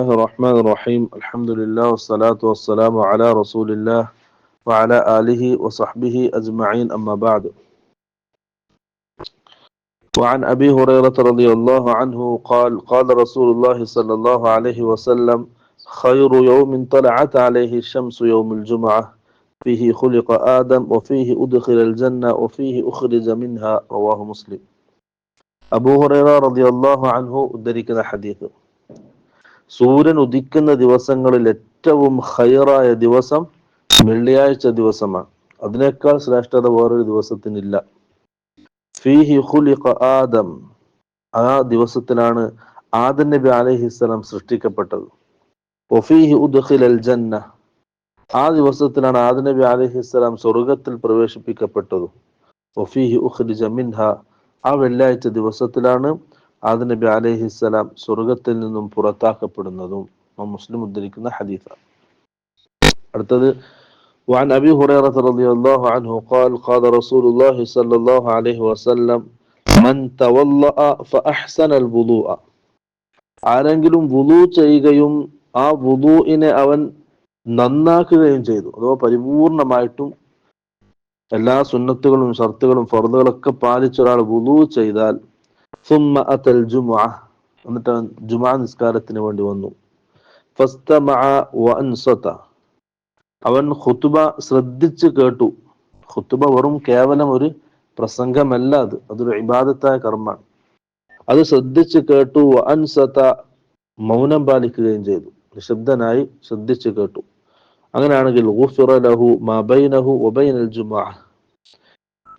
الله الرحمن الرحيم. الحمد لله والصلاة والسلام على رسول الله وعلى آله وصحبه أجمعين. أما بعد. وعن أبي هريرة رضي الله عنه قال قال رسول الله صلى الله عليه وسلم خير يوم طلعت عليه الشمس يوم الجمعة. فيه خلق آدم وفيه أدخل الجنة وفيه أخرج منها. رواه مسلم. أبو هريرة رضي الله عنه ذلك الحديث സൂര്യൻ ഉദിക്കുന്ന ദിവസങ്ങളിൽ ഏറ്റവും ഹൈറായ ദിവസം വെള്ളിയാഴ്ച ദിവസമാണ്. അതിനേക്കാൾ ശ്രേഷ്ഠത വേറൊരു ദിവസത്തിനില്ല. ഫീഹി ആദം. ആ ദിവസത്തിലാണ് ആദം നബി അലൈഹിസ്സലാം സൃഷ്ടിക്കപ്പെട്ടത്. ജന്ന ആ ദിവസത്തിലാണ് ആദം നബി അലൈഹിസ്സലാം സ്വർഗത്തിൽ പ്രവേശിപ്പിക്കപ്പെട്ടത്. ആ വെള്ളിയാഴ്ച ദിവസത്തിലാണ് ആദം നബി അലൈഹിസ്സലാം സ്വർഗത്തിൽ നിന്നും പുറത്താക്കപ്പെടുന്നതും മുസ്ലിം ഉദ്ധരിക്കുന്ന ഹദീഫ അടുത്തത് وعن أبي هريرة رضي الله عنه قال قال رسول الله صلى الله عليه وسلم من تولأ فأحسن الوضوء ആരെങ്കിലും വുളു ചെയ്യുകയും ആ വുളുവിനെ അവൻ നന്നാക്കുകയും ചെയ്തു അഥവാ പരിപൂർണമായിട്ടും എല്ലാ സുന്നത്തുകളും ഷർത്തുകളും ഫർദുകളൊക്കെ പാലിച്ച ഒരാൾ വുളു ചെയ്താൽ സുമ്മ അതൽ ജുമുഅ എന്നിട്ട് അവൻ ജുമാ നിസ്കാരത്തിന് വേണ്ടി വന്നു. അവൻ ഖുത്തുബ ശ്രദ്ധിച്ചു കേട്ടു. ഖുത്തുബ വെറും കേവലം ഒരു പ്രസംഗമല്ല അത്. അതൊരു ഇബാദത്തായ കർമ്മമാണ്. അത് ശ്രദ്ധിച്ചു കേട്ടു. അൻസത മൗനം പാലിക്കുകയും ചെയ്തു. നിശബ്ദനായി ശ്രദ്ധിച്ചു കേട്ടു. അങ്ങനെയാണെങ്കിൽ ലഹു മാബൈനഹു ഒബൈനൽ ജുമാ.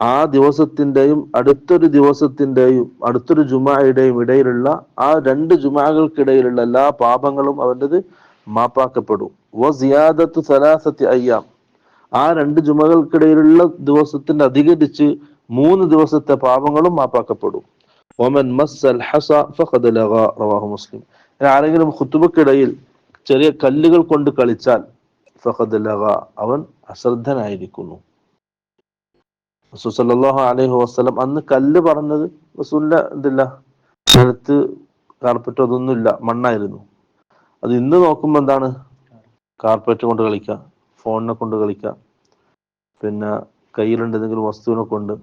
ആ ദിവസത്തിന്റെയും അടുത്തൊരു ദിവസത്തിന്റെയും അടുത്തൊരു ജുമായുടെയും ഇടയിലുള്ള ആ രണ്ട് ജുമാകൾക്കിടയിലുള്ള എല്ലാ പാപങ്ങളും അവന്റെത് മാപ്പാക്കപ്പെടും. വസിയാദത്ത് സലാസത്തി അയ്യാം. ആ രണ്ട് ജുമകൾക്കിടയിലുള്ള ദിവസത്തിന്റെ അധികരിച്ച് മൂന്ന് ദിവസത്തെ പാപങ്ങളും മാപ്പാക്കപ്പെടും. മസ്സൽ ഹസ മുസ്ലിം. ആരെങ്കിലും ഖുത്തുബക്കിടയിൽ ചെറിയ കല്ലുകൾ കൊണ്ട് കളിച്ചാൽ ഫഹദ് അവൻ അശ്രദ്ധനായിരിക്കുന്നു. റസൂസല്ലാഹു അലൈഹി വസ്ലം അന്ന് കല്ല് പറഞ്ഞത് റസൂല്ല എന്തില്ല നിലത്ത് കാർപ്പറ്റോ അതൊന്നുമില്ല മണ്ണായിരുന്നു. അത് ഇന്ന് നോക്കുമ്പോൾ എന്താണ്? കാർപ്പറ്റ് കൊണ്ട് കളിക്കുക ഫോണിനെ കൊണ്ട് കളിക്കുക പിന്നെ കയ്യിലുണ്ട് എന്തെങ്കിലും വസ്തുവിനെ കൊണ്ട്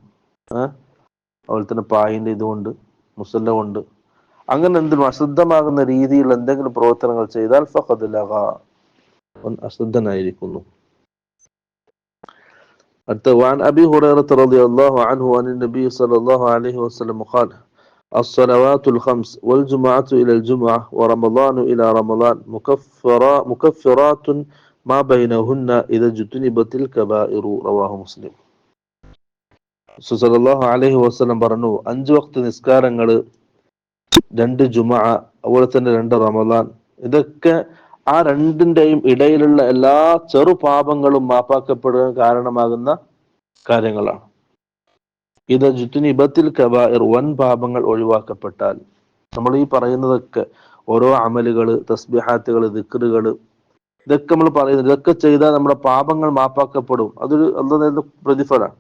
അതുപോലെ തന്നെ പായിന്റെ ഇതുകൊണ്ട് മുസല്ല കൊണ്ട്. അങ്ങനെ എന്തെങ്കിലും അശ്രദ്ധമാകുന്ന രീതിയിൽ എന്തെങ്കിലും പ്രവർത്തനങ്ങൾ ചെയ്താൽ ഫഹദ് അശ്രദ്ധനായിരിക്കുന്നു അടുത്ത وعن أبي هريرة رضي الله عنه عن النبي صلى الله عليه وسلم قال الصلوات الخمس والجمعة إلى الجمعة ورمضان إلى رمضان مكفرا مكفرات ما بينهن إذا اجتنبت الكبائر رواه مسلم സുസലാഹു അലൈഹി വസ്ലം പറഞ്ഞു അഞ്ചു വക്ത് നിസ്കാരങ്ങൾ രണ്ട് ജുമ അതുപോലെ തന്നെ രണ്ട് റമദാൻ ഇതൊക്കെ ആ രണ്ടിന്റെയും ഇടയിലുള്ള എല്ലാ ചെറുപാപങ്ങളും മാപ്പാക്കപ്പെടാൻ കാരണമാകുന്ന കാര്യങ്ങളാണ്. ഇത് ജുത്തുനിബത്തിൽ കബായർ വൻ പാപങ്ങൾ ഒഴിവാക്കപ്പെട്ടാൽ നമ്മൾ ഈ പറയുന്നതൊക്കെ ഓരോ അമലുകൾ തസ്ബിഹാത്തുകൾ ദിക്കറുകൾ ഇതൊക്കെ നമ്മൾ പറയുന്നത് ഇതൊക്കെ ചെയ്താൽ നമ്മുടെ പാപങ്ങൾ മാപ്പാക്കപ്പെടും. അതൊരു എന്താ പ്രതിഫലമാണ്.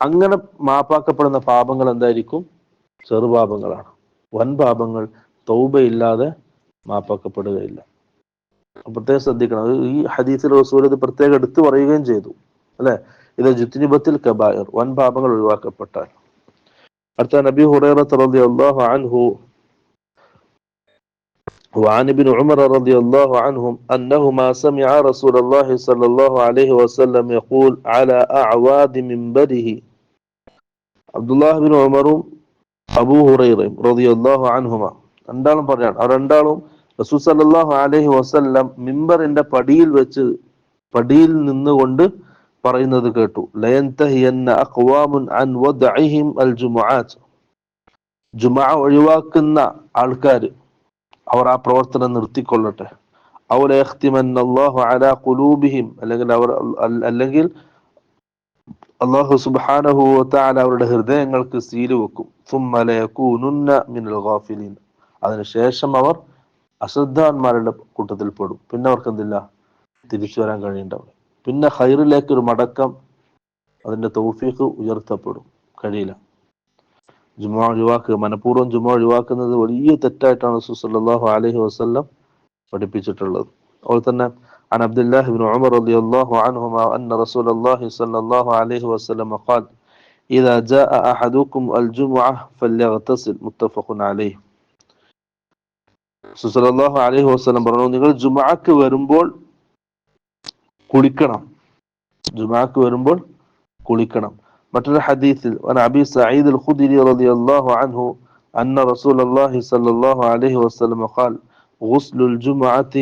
അങ്ങനെ മാപ്പാക്കപ്പെടുന്ന പാപങ്ങൾ എന്തായിരിക്കും? ചെറുപാപങ്ങളാണ് വൻ പാപങ്ങൾ തൗബയില്ലാതെ മാപ്പാക്കപ്പെടുകയില്ല. പ്രത്യേകം ശ്രദ്ധിക്കണം അത് ഈ ഹദീസിൽ റസൂൽ ഇത് പ്രത്യേകം എടുത്തു പറയുകയും ചെയ്തു അല്ലെ ഇത് ജുത്തിനിബത്തിൽ കബായർ വൻ പാപങ്ങൾ ഒഴിവാക്കപ്പെട്ടാൽ അടുത്ത നബി ഹുറൈറത്ത് റളിയല്ലാഹു അൻഹു وعن ابن عمر رضي الله عنهم أنهما سمع رسول الله صلى الله عليه وسلم يقول على أعواد منبره عبد الله بن عمر അബൂ ഹുറൈറയും റളിയല്ലാഹു അൻഹുമ രണ്ടാളും പറയാണ് ആ രണ്ടാളും റസൂൽ സല്ലാഹു അലഹി വസ്ല്ലാം മിമ്പറിന്റെ പടിയിൽ വെച്ച് പടിയിൽ നിന്നുകൊണ്ട് പറയുന്നത് കേട്ടു. ഒഴിവാക്കുന്ന ആൾക്കാർ അവർ ആ പ്രവർത്തനം നിർത്തിക്കൊള്ളട്ടെ. അവലൂബിഹിം അല്ലെങ്കിൽ അവർ അല്ലെങ്കിൽ അള്ളാഹു സുബാനഹു അവരുടെ ഹൃദയങ്ങൾക്ക് സീൽ വെക്കും. അതിനുശേഷം അവർ അശ്രദ്ധാന്മാരുടെ കൂട്ടത്തിൽ പെടും പിന്നെ അവർക്ക് എന്തില്ല തിരിച്ചു വരാൻ കഴിയുണ്ടാവില്ല പിന്നെ ഹൈറിലേക്ക് ഒരു മടക്കം അതിന്റെ തൗഫീഖ് ഉയർത്തപ്പെടും കഴിയില്ല ജുമ ഒഴിവാക്കുക മനഃപൂർവ്വം ജുമ ഒഴിവാക്കുന്നത് വലിയ തെറ്റായിട്ടാണ് റസൂൽ സല്ലല്ലാഹു അലൈഹി വസല്ലം പഠിപ്പിച്ചിട്ടുള്ളത് അതുപോലെ തന്നെ عن عبد الله بن عمر رضي الله عنهما أن رسول الله صلى الله عليه وسلم قال إذا جاء أحدكم الجمعة فليغتسل متفق عليه സുസലല്ലാഹു അലൈഹി വസ്ലം പറഞ്ഞു നിങ്ങൾ ജുമാക്ക് വരുമ്പോൾ കുളിക്കണം ജുമാക്ക് വരുമ്പോൾ കുളിക്കണം മറ്റൊരു ഹദീസിൽ عن أبي سعيد الخدري رضي الله عنه أن رسول الله صلى الله عليه وسلم قال غسل الجمعة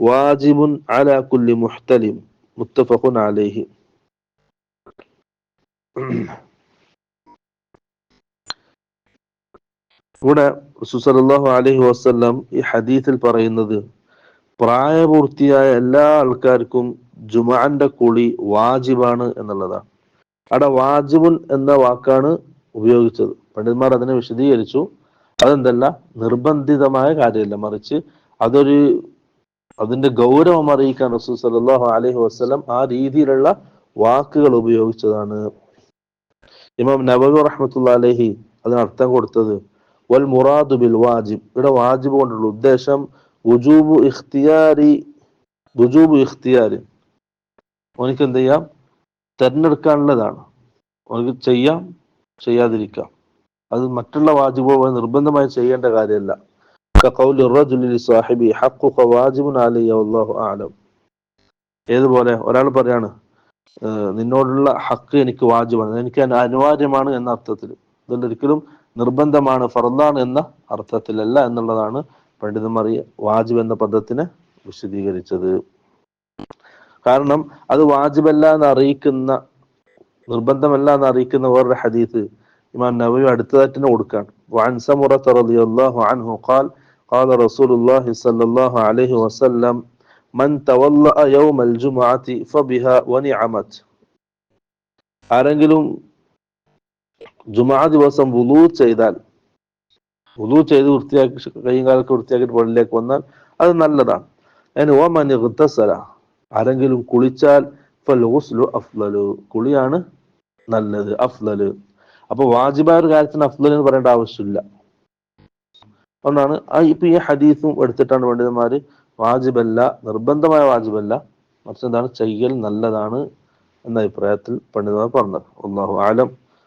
واجب على كل محتلم متفق عليه ഇവിടെ സുസലല്ലാഹു അലഹി വസ്ല്ലാം ഈ ഹദീത്തിൽ പറയുന്നത് പ്രായപൂർത്തിയായ എല്ലാ ആൾക്കാർക്കും ജുമാന്റെ കുളി വാജിബാണ് എന്നുള്ളതാണ്. അവിടെ വാജിബുൻ എന്ന വാക്കാണ് ഉപയോഗിച്ചത്. പണ്ഡിതന്മാർ അതിനെ വിശദീകരിച്ചു. അതെന്തല്ല നിർബന്ധിതമായ കാര്യമല്ല. മറിച്ച് അതൊരു അതിന്റെ ഗൗരവം അറിയിക്കാൻ റസൂൽ സല്ലല്ലാഹു അലഹി വസ്ലം ആ രീതിയിലുള്ള വാക്കുകൾ ഉപയോഗിച്ചതാണ്. ഇമാം നബവി റഹ്മത്തുള്ള അലഹി അതിന് അർത്ഥം കൊടുത്തത് മുറാദു ബിൽ വാജിബ്. ഇവിടെ വാജിബ് കൊണ്ടുള്ള ഉദ്ദേശം വുജൂബു ഇഖ്തിയാരി ഇഖ്തിയാരി. ഓനിക്ക് എന്ത് ചെയ്യാം? തെരഞ്ഞെടുക്കാനുള്ളതാണ്. ഓനിക്ക് ചെയ്യാം ചെയ്യാതിരിക്കാം. അത് മറ്റുള്ള വാജിബ് നിർബന്ധമായി ചെയ്യേണ്ട കാര്യമല്ല. ഏതുപോലെ? ഒരാൾ പറയാണ് നിന്നോടുള്ള ഹക്ക് എനിക്ക് വാജിബാണ്. എനിക്ക് അനിവാര്യമാണ് എന്ന അർത്ഥത്തിൽ ഇതിൽ ഒരിക്കലും നിർബന്ധമാണ് ഫർദാണ് എന്ന അർത്ഥത്തിലല്ല എന്നുള്ളതാണ് പണ്ഡിതന്മാർ ഈ വാജിബ് എന്ന പദത്തിനെ വിശദീകരിച്ചത് കാരണം അത് വാജിബല്ല എന്ന് അറിയിക്കുന്ന നിർബന്ധമല്ല എന്ന് അറിയിക്കുന്ന വേറൊരു ഹദീസ് ഇമാം നബവി അടുത്തതായിട്ട് തന്നെ കൊടുക്കുകയാണ് وعن سمرة رضي الله عنه قال قال رسول الله صلى الله عليه وسلم من تولأ يوم الجمعة فبها ونعمت ആരെങ്കിലും ജുമാ ദിവസം വുളു ചെയ്താൽ വുളു ചെയ്ത് വൃത്തിയാക്കി കൈയും കാലൊക്കെ വൃത്തിയാക്കിയിട്ട് പള്ളിയിലേക്ക് വന്നാൽ അത് നല്ലതാണ്. അതിന് ഓമൻ ഇഗ്തസല ആരെങ്കിലും കുളിച്ചാൽ ഫൽഗുസ്ലു അഫ്ലലു കുളിയാണ് നല്ലത് അഫ്ലല്. അപ്പൊ വാജിബായ ഒരു കാര്യത്തിന് അഫ്ലൽ എന്ന് പറയേണ്ട ആവശ്യമില്ല. ആ ഇപ്പൊ ഈ ഹദീസും എടുത്തിട്ടാണ് പണ്ഡിതന്മാര് വാജിബല്ല നിർബന്ധമായ വാജിബല്ല മറിച്ച് എന്താണ് ചെയ്യൽ നല്ലതാണ് എന്ന അഭിപ്രായത്തിൽ പണ്ഡിതന്മാർ പറഞ്ഞത്. ഒന്നാഹു ആലം.